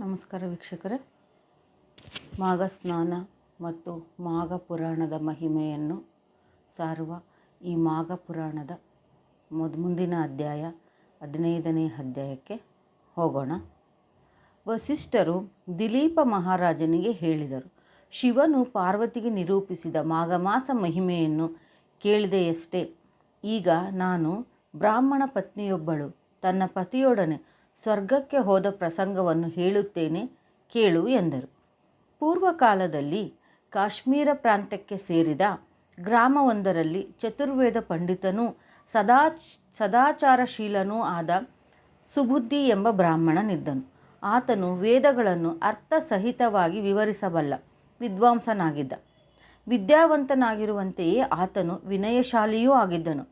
ನಮಸ್ಕಾರ ವೀಕ್ಷಕರೇ. ಮಾಘ ಸ್ನಾನ ಮತ್ತು ಮಾಘ ಪುರಾಣದ ಮಹಿಮೆಯನ್ನು ಸಾರುವ ಈ ಮಾಘ ಪುರಾಣದ ಮೊದ್, ಮುಂದಿನ ಅಧ್ಯಾಯ ಹದಿನೈದನೇ ಅಧ್ಯಾಯಕ್ಕೆ ಹೋಗೋಣ. ವಸಿಷ್ಠರು ದಿಲೀಪ ಮಹಾರಾಜನಿಗೆ ಹೇಳಿದರು, ಶಿವನು ಪಾರ್ವತಿಗೆ ನಿರೂಪಿಸಿದ ಮಾಘಮಾಸ ಮಹಿಮೆಯನ್ನು ಕೇಳಿದೆಯಷ್ಟೇ ಈಗ ನಾನು ಬ್ರಾಹ್ಮಣ ಪತ್ನಿಯೊಬ್ಬಳು, ತನ್ನ ಪತಿಯೊಡನೆ ಸ್ವರ್ಗಕ್ಕೆ ಹೋದ ಪ್ರಸಂಗವನ್ನು ಹೇಳುತ್ತೇನೆ, ಕೇಳು ಎಂದರು. ಪೂರ್ವಕಾಲದಲ್ಲಿ ಕಾಶ್ಮೀರ ಪ್ರಾಂತ್ಯಕ್ಕೆ ಸೇರಿದ ಗ್ರಾಮವೊಂದರಲ್ಲಿ ಚತುರ್ವೇದ ಪಂಡಿತನೂ ಸದಾ ಸದಾಚಾರಶೀಲನೂ ಆದ ಸುಬುದ್ಧಿ ಎಂಬ ಬ್ರಾಹ್ಮಣನಿದ್ದನು. ಆತನು ವೇದಗಳನ್ನು ಅರ್ಥಸಹಿತವಾಗಿ ವಿವರಿಸಬಲ್ಲ ವಿದ್ವಾಂಸನಾಗಿದ್ದ. ವಿದ್ಯಾವಂತನಾಗಿರುವಂತೆಯೇ ಆತನು ವಿನಯಶಾಲಿಯೂ ಆಗಿದ್ದನು.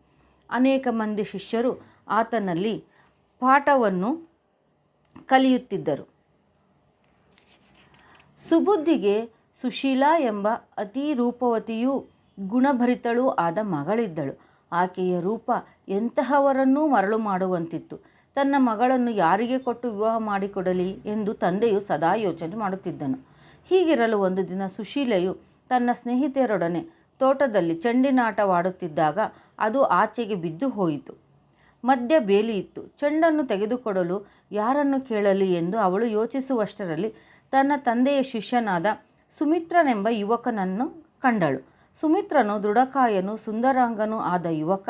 ಅನೇಕ ಮಂದಿ ಶಿಷ್ಯರು ಆತನಲ್ಲಿ ಪಾಠವನ್ನು ಕಲಿಯುತ್ತಿದ್ದರು. ಸುಬುದ್ಧಿಗೆ ಸುಶೀಲಾ ಎಂಬ ಅತಿ ರೂಪವತಿಯೂ ಗುಣಭರಿತಳೂ ಆದ ಮಗಳಿದ್ದಳು. ಆಕೆಯ ರೂಪ ಎಂತಹವರನ್ನೂ ಮರಳು ಮಾಡುವಂತಿತ್ತು. ತನ್ನ ಮಗಳನ್ನು ಯಾರಿಗೆ ಕೊಟ್ಟು ವಿವಾಹ ಮಾಡಿಕೊಡಲಿ ಎಂದು ತಂದೆಯು ಸದಾ ಯೋಚನೆ ಮಾಡುತ್ತಿದ್ದನು. ಹೀಗಿರಲು ಒಂದು ದಿನ ಸುಶೀಲೆಯು ತನ್ನ ಸ್ನೇಹಿತೆಯರೊಡನೆ ತೋಟದಲ್ಲಿ ಚೆಂಡಿನಾಟವಾಡುತ್ತಿದ್ದಾಗ ಅದು ಆಚೆಗೆ ಬಿದ್ದು ಹೋಯಿತು. ಮಧ್ಯ ಇತ್ತು. ಚೆಂಡನ್ನು ತೆಗೆದುಕೊಡಲು ಯಾರನ್ನು ಕೇಳಲಿ ಎಂದು ಅವಳು ಯೋಚಿಸುವಷ್ಟರಲ್ಲಿ ತನ್ನ ತಂದೆಯ ಶಿಷ್ಯನಾದ ಸುಮಿತ್ರನೆಂಬ ಯುವಕನನ್ನು ಕಂಡಳು. ಸುಮಿತ್ರನು ದೃಢಕಾಯನು, ಸುಂದರಾಂಗನೂ ಆದ ಯುವಕ.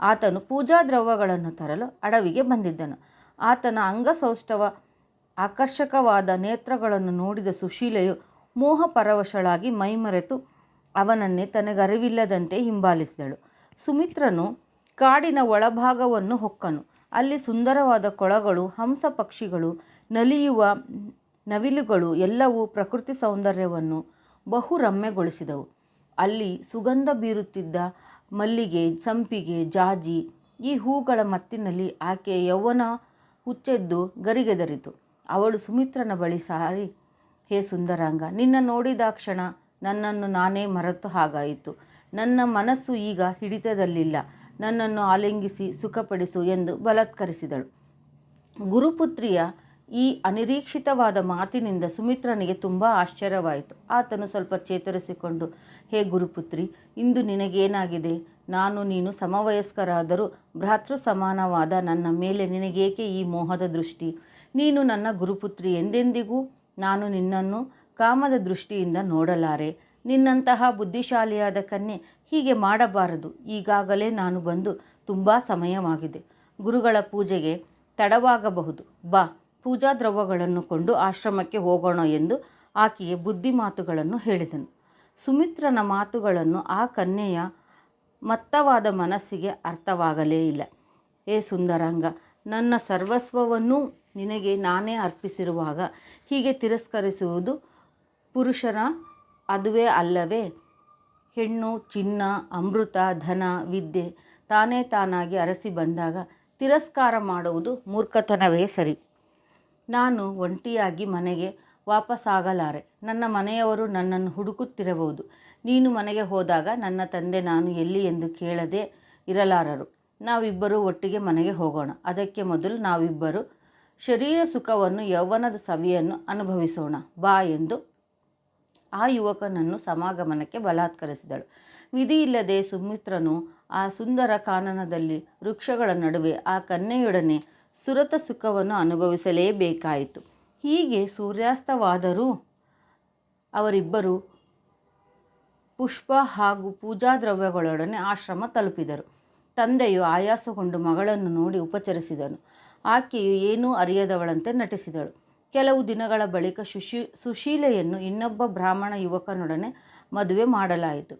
ಆತನು ಪೂಜಾ ದ್ರವ್ಯಗಳನ್ನು ತರಲು ಅಡವಿಗೆ ಬಂದಿದ್ದನು. ಆತನ ಅಂಗಸೌಷ್ಠವ, ಆಕರ್ಷಕವಾದ ನೇತ್ರಗಳನ್ನು ನೋಡಿದ ಸುಶೀಲೆಯು ಮೋಹಪರವಶಳಾಗಿ ಮೈಮರೆತು ಅವನನ್ನೇ ತನಗರಿವಿಲ್ಲದಂತೆ ಹಿಂಬಾಲಿಸಿದಳು. ಸುಮಿತ್ರನು ಕಾಡಿನ ಒಳಭಾಗವನ್ನು ಹೊಕ್ಕನು. ಅಲ್ಲಿ ಸುಂದರವಾದ ಕೊಳಗಳು, ಹಂಸ ಪಕ್ಷಿಗಳು, ನಲಿಯುವ ನವಿಲುಗಳು ಎಲ್ಲವೂ ಪ್ರಕೃತಿ ಸೌಂದರ್ಯವನ್ನು ಬಹು ರಮ್ಯಗೊಳಿಸಿದವು ಅಲ್ಲಿ ಸುಗಂಧ ಬೀರುತ್ತಿದ್ದ ಮಲ್ಲಿಗೆ, ಸಂಪಿಗೆ, ಜಾಜಿ, ಈ ಹೂಗಳ ಮತ್ತಿನಲ್ಲಿ ಆಕೆ ಯೌವನ ಹುಚ್ಚೆದ್ದು ಗರಿಗೆದರಿತು. ಅವಳು ಸುಮಿತ್ರನ ಬಳಿ ಸಾರಿ, ಹೇ ಸುಂದರಾಂಗ, ನಿನ್ನ ನೋಡಿದಾಕ್ಷಣ ನನ್ನನ್ನು ನಾನೇ ಮರೆತು ಹಾಗಾಯಿತು. ನನ್ನ ಮನಸ್ಸು ಈಗ ಹಿಡಿತದಲ್ಲಿಲ್ಲ. ನನ್ನನ್ನು ಆಲಿಂಗಿಸಿ ಸುಖಪಡಿಸು ಎಂದು ಬಲತ್ಕರಿಸಿದಳು. ಗುರುಪುತ್ರಿಯ ಈ ಅನಿರೀಕ್ಷಿತವಾದ ಮಾತಿನಿಂದ ಸುಮಿತ್ರನಿಗೆ ತುಂಬ ಆಶ್ಚರ್ಯವಾಯಿತು. ಆತನು ಸ್ವಲ್ಪ ಚೇತರಿಸಿಕೊಂಡು, ಹೇ ಗುರುಪುತ್ರಿ, ಇಂದು ನಿನಗೇನಾಗಿದೆ? ನಾನು ನೀನು ಸಮವಯಸ್ಕರಾದರೂ ಭ್ರಾತೃ ಸಮಾನವಾದ ನನ್ನ ಮೇಲೆ ನಿನಗೇಕೆ ಈ ಮೋಹದ ದೃಷ್ಟಿ? ನೀನು ನನ್ನ ಗುರುಪುತ್ರಿ ಎಂದೆಂದಿಗೂ ನಾನು ನಿನ್ನನ್ನು ಕಾಮದ ದೃಷ್ಟಿಯಿಂದ ನೋಡಲಾರೆ. ನಿನ್ನಂತಹ ಬುದ್ಧಿಶಾಲಿಯಾದ ಕನ್ಯೆ ಹೀಗೆ ಮಾಡಬಾರದು. ಈಗಾಗಲೇ ನಾನು ಬಂದು ತುಂಬ ಸಮಯವಾಗಿದೆ. ಗುರುಗಳ ಪೂಜೆಗೆ ತಡವಾಗಬಹುದು. ಬಾ ಪೂಜಾ ದ್ರವ್ಯಗಳನ್ನು ಕೊಂಡು ಆಶ್ರಮಕ್ಕೆ ಹೋಗೋಣ ಎಂದು ಆಕೆಯ ಬುದ್ಧಿ ಮಾತುಗಳನ್ನು ಹೇಳಿದನು. ಸುಮಿತ್ರನ ಮಾತುಗಳನ್ನು ಆ ಕನ್ಯೆಯ ಮತ್ತವಾದ ಮನಸ್ಸಿಗೆ ಅರ್ಥವಾಗಲೇ ಇಲ್ಲ. ಏ ಸುಂದರಾಂಗ, ನನ್ನ ಸರ್ವಸ್ವವನ್ನೂ ನಿನಗೆ ನಾನೇ ಅರ್ಪಿಸಿರುವಾಗ ಹೀಗೆ ತಿರಸ್ಕರಿಸುವುದು ಪುರುಷನ ಅದುವೇ ಅಲ್ಲವೇ? ಹೆಣ್ಣು, ಚಿನ್ನ, ಅಮೃತ, ಧನ, ವಿದ್ಯೆ ತಾನೇ ತಾನಾಗಿ ಅರಸಿ ಬಂದಾಗ ತಿರಸ್ಕಾರ ಮಾಡುವುದು ಮೂರ್ಖತನವೇ ಸರಿ. ನಾನು ಒಂಟಿಯಾಗಿ ಮನೆಗೆ ವಾಪಸ್ಸಾಗಲಾರೆ ನನ್ನ ಮನೆಯವರು ನನ್ನನ್ನು ಹುಡುಕುತ್ತಿರಬಹುದು. ನೀನು ಮನೆಗೆ ಹೋದಾಗ ನನ್ನ ತಂದೆ ನಾನು ಎಲ್ಲಿ ಎಂದು ಕೇಳದೆ ಇರಲಾರರು. ನಾವಿಬ್ಬರು ಒಟ್ಟಿಗೆ ಮನೆಗೆ ಹೋಗೋಣ. ಅದಕ್ಕೆ ಮೊದಲು ನಾವಿಬ್ಬರು ಶರೀರ ಸುಖವನ್ನು ಯೌವನದ ಸವಿಯನ್ನು ಅನುಭವಿಸೋಣ. ಬಾ ಎಂದು ಆ ಯುವಕನನ್ನು ಸಮಾಗಮನಕ್ಕೆ ಬಲಾತ್ಕರಿಸಿದಳು. ವಿಧಿಯಿಲ್ಲದೆ ಸುಮಿತ್ರನು ಆ ಸುಂದರ ಕಾನನದಲ್ಲಿ ವೃಕ್ಷಗಳ ನಡುವೆ ಆ ಕನ್ನೆಯೊಡನೆ ಸುರತ ಸುಖವನ್ನು ಅನುಭವಿಸಲೇಬೇಕಾಯಿತು. ಹೀಗೆ ಸೂರ್ಯಾಸ್ತವಾದರೂ ಅವರಿಬ್ಬರು ಪುಷ್ಪ ಹಾಗೂ ಪೂಜಾ ದ್ರವ್ಯಗಳೊಡನೆ ಆಶ್ರಮ ತಲುಪಿದರು. ತಂದೆಯು ಆಯಾಸಗೊಂಡು ಮಗಳನ್ನು ನೋಡಿ ಉಪಚರಿಸಿದನು. ಆಕೆಯು ಏನೂ ಅರಿಯದವಳಂತೆ ನಟಿಸಿದಳು. ಕೆಲವು ದಿನಗಳ ಬಳಿಕ ಸುಶೀ, ಸುಶೀಲೆಯನ್ನು ಇನ್ನೊಬ್ಬ ಬ್ರಾಹ್ಮಣ ಯುವಕನೊಡನೆ ಮದುವೆ ಮಾಡಲಾಯಿತು.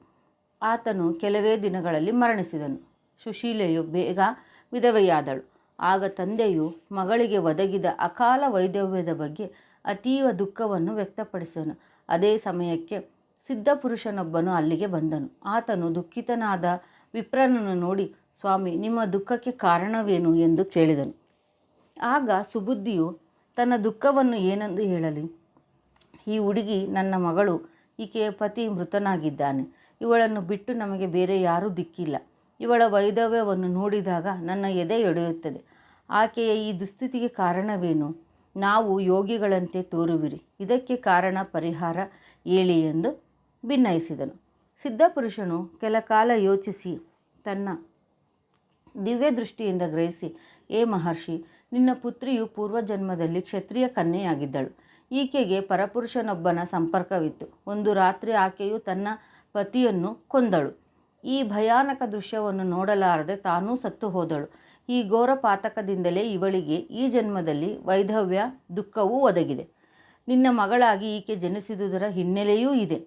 ಆತನು ಕೆಲವೇ ದಿನಗಳಲ್ಲಿ ಮರಣಿಸಿದನು. ಸುಶೀಲೆಯು ಬೇಗ ವಿಧವೆಯಾದಳು. ಆಗ ತಂದೆಯು ಮಗಳಿಗೆ ಒದಗಿದ ಅಕಾಲ ವೈದವ್ಯದ ಬಗ್ಗೆ ಅತೀವ ದುಃಖವನ್ನು ವ್ಯಕ್ತಪಡಿಸಿದನು ಅದೇ ಸಮಯಕ್ಕೆ ಸಿದ್ಧಪುರುಷನೊಬ್ಬನು ಅಲ್ಲಿಗೆ ಬಂದನು. ಆತನು ದುಃಖಿತನಾದ ವಿಪ್ರನನ್ನು ನೋಡಿ, ಸ್ವಾಮಿ, ನಿಮ್ಮ ದುಃಖಕ್ಕೆ ಕಾರಣವೇನು? ಎಂದು ಕೇಳಿದನು. ಆಗ ಸುಬುದ್ಧಿಯು ತನ್ನ ದುಃಖವನ್ನು ಏನೆಂದು ಹೇಳಲಿ. ಈ ಹುಡುಗಿ ನನ್ನ ಮಗಳು, ಈಕೆಯ ಪತಿ ಮೃತನಾಗಿದ್ದಾನೆ. ಇವಳನ್ನು ಬಿಟ್ಟು ನಮಗೆ ಬೇರೆ ಯಾರೂ ದಿಕ್ಕಿಲ್ಲ. ಇವಳ ವೈಧವ್ಯವನ್ನು ನೋಡಿದಾಗ ನನ್ನ ಎದೆ ಎಡೆಯುತ್ತದೆ ಆಕೆಯ ಈ ದುಸ್ಥಿತಿಗೆ ಕಾರಣವೇನು? ನಾವು ಯೋಗಿಗಳಂತೆ ತೋರುವಿರಿ. ಇದಕ್ಕೆ ಕಾರಣ ಪರಿಹಾರ ಹೇಳಿ ಎಂದು ಭಿನ್ನಯಿಸಿದನು. ಸಿದ್ಧಪುರುಷನು ಕೆಲ ಕಾಲ ಯೋಚಿಸಿ ತನ್ನ ದಿವ್ಯ ದೃಷ್ಟಿಯಿಂದ ಗ್ರಹಿಸಿ, ಏ ಮಹರ್ಷಿ ನಿನ್ನ ಪುತ್ರಿಯು ಪೂರ್ವಜನ್ಮದಲ್ಲಿ ಕ್ಷತ್ರಿಯ ಕನ್ಯೆಯಾಗಿದ್ದಳು. ಈಕೆಗೆ ಪರಪುರುಷನೊಬ್ಬನ ಸಂಪರ್ಕವಿತ್ತು. ಒಂದು ರಾತ್ರಿ ಆಕೆಯು ತನ್ನ ಪತಿಯನ್ನು ಕೊಂದಳು. ಈ ಭಯಾನಕ ದೃಶ್ಯವನ್ನು ನೋಡಲಾರದೆ ತಾನೂ ಸತ್ತು ಹೋದಳು. ಈ ಘೋರ ಪಾತಕದಿಂದಲೇ ಇವಳಿಗೆ ಈ ಜನ್ಮದಲ್ಲಿ ವೈಧವ್ಯ, ದುಃಖವೂ ಒದಗಿದೆ. ನಿನ್ನ ಮಗಳಾಗಿ ಈಕೆ ಜನಿಸಿದುದರ ಹಿನ್ನೆಲೆಯೂ ಇದೆ.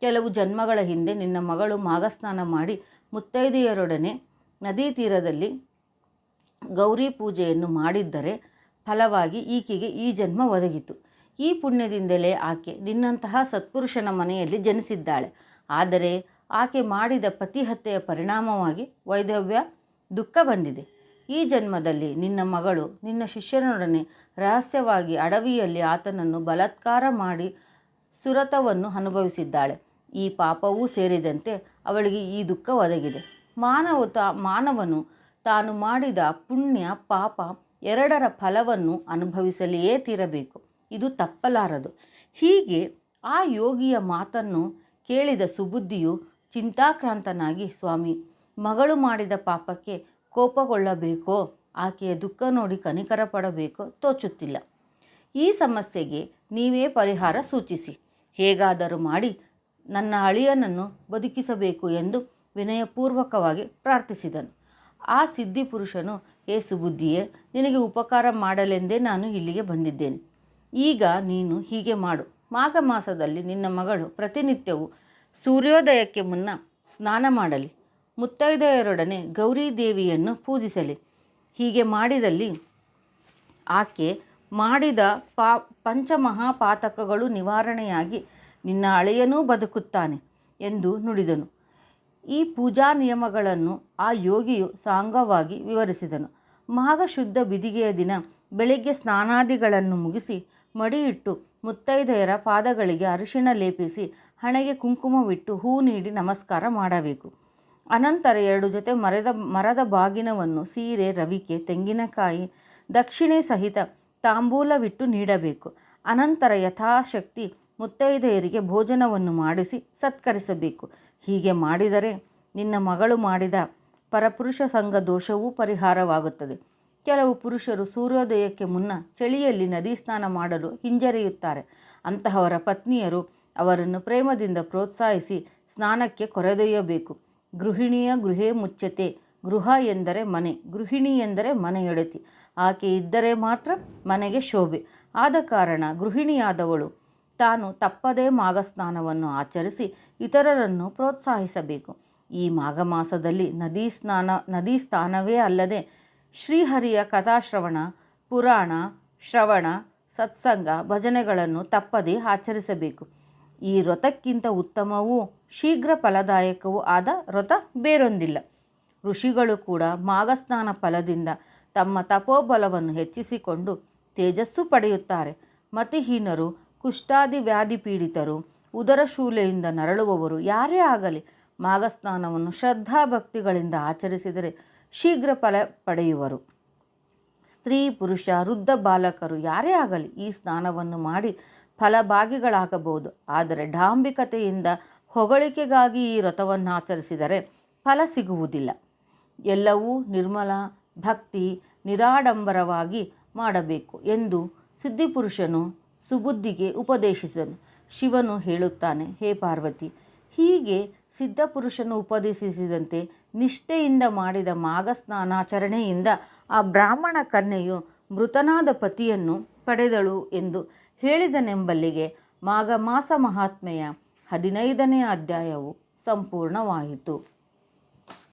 ಕೆಲವು ಜನ್ಮಗಳ ಹಿಂದೆ ನಿನ್ನ ಮಗಳು ಮಾಘಸ್ನಾನ ಮಾಡಿ ಮುತ್ತೈದೆಯರೊಡನೆ ನದಿ ತೀರದಲ್ಲಿ ಗೌರಿ ಪೂಜೆಯನ್ನು ಮಾಡಿದ್ದರೆ ಫಲವಾಗಿ ಈಕೆಗೆ ಈ ಜನ್ಮ ಒದಗಿತು. ಈ ಪುಣ್ಯದಿಂದಲೇ ಆಕೆ ನಿನ್ನಂತಹ ಸತ್ಪುರುಷನ ಮನೆಯಲ್ಲಿ ಜನಿಸಿದ್ದಾಳೆ. ಆದರೆ ಆಕೆ ಮಾಡಿದ ಪತಿಹತ್ಯೆಯ ಪರಿಣಾಮವಾಗಿ ವೈಧವ್ಯ, ದುಃಖ ಬಂದಿದೆ. ಈ ಜನ್ಮದಲ್ಲಿ ನಿನ್ನ ಮಗಳು, ನಿನ್ನ ಶಿಷ್ಯನೊಡನೆ ರಹಸ್ಯವಾಗಿ ಅಡವಿಯಲ್ಲಿ ಆತನನ್ನು ಬಲಾತ್ಕಾರ ಮಾಡಿ ಸುರತವನ್ನು ಅನುಭವಿಸಿದ್ದಾಳೆ. ಈ ಪಾಪವೂ ಸೇರಿದಂತೆ ಅವಳಿಗೆ ಈ ದುಃಖ ಒದಗಿದೆ. ಮಾನವ ಮಾನವನು ತಾನು ಮಾಡಿದ ಪುಣ್ಯ ಪಾಪ ಎರಡರ ಫಲವನ್ನು ಅನುಭವಿಸಲಿಯೇ ತೀರಬೇಕು. ಇದು ತಪ್ಪಲಾರದು. ಹೀಗೆ ಆ ಯೋಗಿಯ ಮಾತನ್ನು ಕೇಳಿದ ಸುಬುದ್ಧಿಯು ಚಿಂತಾಕ್ರಾಂತನಾಗಿ, ಸ್ವಾಮಿ, ಮಗಳು ಮಾಡಿದ ಪಾಪಕ್ಕೆ ಕೋಪಗೊಳ್ಳಬೇಕೋ? ಆಕೆಯ ದುಃಖ ನೋಡಿ ಕನಿಕರ ಪಡಬೇಕೋ ತೋಚುತ್ತಿಲ್ಲ. ಈ ಸಮಸ್ಯೆಗೆ ನೀವೇ ಪರಿಹಾರ ಸೂಚಿಸಿ. ಹೇಗಾದರೂ ಮಾಡಿ ನನ್ನ ಅಳಿಯನನ್ನು ಬದುಕಿಸಬೇಕು ಎಂದು ವಿನಯಪೂರ್ವಕವಾಗಿ ಪ್ರಾರ್ಥಿಸಿದನು. ಆ ಸಿದ್ಧಿ ಪುರುಷನು ಏ ಸುಬುದ್ಧಿಯೇ ನಿನಗೆ ಉಪಕಾರ ಮಾಡಲೆಂದೇ ನಾನು ಇಲ್ಲಿಗೆ ಬಂದಿದ್ದೇನೆ. ಈಗ ನೀನು ಹೀಗೆ ಮಾಡು. ಮಾಘ ಮಾಸದಲ್ಲಿ ನಿನ್ನ ಮಗಳು ಪ್ರತಿನಿತ್ಯವೂ ಸೂರ್ಯೋದಯಕ್ಕೆ ಮುನ್ನ ಸ್ನಾನ ಮಾಡಲಿ. ಮುತ್ತೈದೆಯರೊಡನೆ ಗೌರಿ ದೇವಿಯನ್ನು ಪೂಜಿಸಲಿ. ಹೀಗೆ ಮಾಡಿದಲ್ಲಿ ಆಕೆ ಮಾಡಿದ ಪಾ, ಪಂಚಮಹಾಪಾತಕಗಳು ನಿವಾರಣೆಯಾಗಿ ನಿನ್ನ ಅಳೆಯನೂ ಬದುಕುತ್ತಾನೆ ಎಂದು ನುಡಿದನು. ಈ ಪೂಜಾ ನಿಯಮಗಳನ್ನು ಆ ಯೋಗಿಯು ಸಾಂಗವಾಗಿ ವಿವರಿಸಿದನು. ಮಾಘ ಶುದ್ಧ ಬಿದಿಗೆಯ ದಿನ ಬೆಳಿಗ್ಗೆ ಸ್ನಾನಾದಿಗಳನ್ನು ಮುಗಿಸಿ ಮಡಿಯಿಟ್ಟು ಮುತ್ತೈದೆಯರ ಪಾದಗಳಿಗೆ ಅರಿಶಿಣ ಲೇಪಿಸಿ ಹಣೆಗೆ ಕುಂಕುಮವಿಟ್ಟು ಹೂ ನೀಡಿ ನಮಸ್ಕಾರ ಮಾಡಬೇಕು. ಅನಂತರ ಎರಡು ಜೊತೆ ಮರದ ಮರದ ಬಾಗಿನವನ್ನು ಸೀರೆ, ರವಿಕೆ, ತೆಂಗಿನಕಾಯಿ, ದಕ್ಷಿಣೆ ಸಹಿತ ತಾಂಬೂಲವಿಟ್ಟು ನೀಡಬೇಕು. ಅನಂತರ ಯಥಾಶಕ್ತಿ ಮುತ್ತೈದೆಯರಿಗೆ ಭೋಜನವನ್ನು ಮಾಡಿಸಿ ಸತ್ಕರಿಸಬೇಕು. ಹೀಗೆ ಮಾಡಿದರೆ ನಿನ್ನ ಮಗಳು ಮಾಡಿದ ಪರಪುರುಷ ಸಂಘ ದೋಷವೂ ಪರಿಹಾರವಾಗುತ್ತದೆ. ಕೆಲವು ಪುರುಷರು ಸೂರ್ಯೋದಯಕ್ಕೆ ಮುನ್ನ ಚಳಿಯಲ್ಲಿ ನದಿ ಸ್ನಾನ ಮಾಡಲು ಹಿಂಜರಿಯುತ್ತಾರೆ. ಅಂತಹವರ ಪತ್ನಿಯರು ಅವರನ್ನು ಪ್ರೇಮದಿಂದ ಪ್ರೋತ್ಸಾಹಿಸಿ ಸ್ನಾನಕ್ಕೆ ಕೊರೆದೊಯ್ಯಬೇಕು. ಗೃಹಿಣಿಯ ಗೃಹೇ ಮುಚ್ಚತೆ ಗೃಹ ಎಂದರೆ ಮನೆ, ಗೃಹಿಣಿ ಎಂದರೆ ಮನೆಯೊಡತಿ. ಆಕೆ ಇದ್ದರೆ ಮಾತ್ರ ಮನೆಗೆ ಶೋಭೆ. ಆದ ಕಾರಣ ಗೃಹಿಣಿಯಾದವಳು ತಾನು ತಪ್ಪದೇ ಮಾಘಸ್ನಾನವನ್ನು ಆಚರಿಸಿ ಇತರರನ್ನು ಪ್ರೋತ್ಸಾಹಿಸಬೇಕು. ಈ ಮಾಘ ಮಾಸದಲ್ಲಿ ನದಿ ಸ್ನಾನ, ನದಿ ಸ್ಥಾನವೇ ಅಲ್ಲದೆ ಶ್ರೀಹರಿಯ ಕಥಾಶ್ರವಣ, ಪುರಾಣ, ಶ್ರವಣ, ಸತ್ಸಂಗ ಭಜನೆಗಳನ್ನು ತಪ್ಪದೇ ಆಚರಿಸಬೇಕು. ಈ ವ್ರತಕ್ಕಿಂತ ಉತ್ತಮವೂ ಶೀಘ್ರ ಫಲದಾಯಕವೂ ಆದ ವ್ರತ ಬೇರೊಂದಿಲ್ಲ. ಋಷಿಗಳು ಕೂಡ ಮಾಘಸ್ನಾನ ಫಲದಿಂದ ತಮ್ಮ ತಪೋಬಲವನ್ನು ಹೆಚ್ಚಿಸಿಕೊಂಡು ತೇಜಸ್ಸು ಪಡೆಯುತ್ತಾರೆ. ಮತಿಹೀನರು ಕುಷ್ಠಾದಿ ವ್ಯಾಧಿ ಪೀಡಿತರು ಉದರಶೂಲೆಯಿಂದ ನರಳುವವರು ಯಾರೇ ಆಗಲಿ ಮಾಘಸ್ನಾನವನ್ನು ಶ್ರದ್ಧಾಭಕ್ತಿಗಳಿಂದ ಆಚರಿಸಿದರೆ ಶೀಘ್ರ ಫಲ ಪಡೆಯುವರು. ಸ್ತ್ರೀ, ಪುರುಷ, ವೃದ್ಧ ಬಾಲಕರು ಯಾರೇ ಆಗಲಿ ಈ ಸ್ನಾನವನ್ನು ಮಾಡಿ ಫಲಭಾಗಿಗಳಾಗಬಹುದು. ಆದರೆ ಡಾಂಬಿಕತೆಯಿಂದ ಹೊಗಳಿಕೆಗಾಗಿ ಈ ವ್ರತವನ್ನು ಆಚರಿಸಿದರೆ ಫಲ ಸಿಗುವುದಿಲ್ಲ. ಎಲ್ಲವೂ ನಿರ್ಮಲ, ಭಕ್ತಿ, ನಿರಾಡಂಬರವಾಗಿ ಮಾಡಬೇಕು ಎಂದು ಸಿದ್ಧಿಪುರುಷನು ಸುಬುದ್ಧಿಗೆ ಉಪದೇಶಿಸನು ಶಿವನು ಹೇಳುತ್ತಾನೆ, ಹೇ ಪಾರ್ವತಿ, ಹೀಗೆ ಸಿದ್ಧಪುರುಷನು ಉಪದೇಶಿಸಿದಂತೆ ನಿಷ್ಠೆಯಿಂದ ಮಾಡಿದ ಮಾಘ ಸ್ನಾನಾಚರಣೆಯಿಂದ ಆ ಬ್ರಾಹ್ಮಣ ಕನ್ಯೆಯು ಮೃತನಾದ ಪತಿಯನ್ನು ಪಡೆದಳು ಎಂದು ಹೇಳಿದನೆಂಬಲ್ಲಿಗೆ ಮಾಘ ಮಾಸ ಮಹಾತ್ಮೆಯ ಹದಿನೈದನೇ ಅಧ್ಯಾಯವು ಸಂಪೂರ್ಣವಾಯಿತು.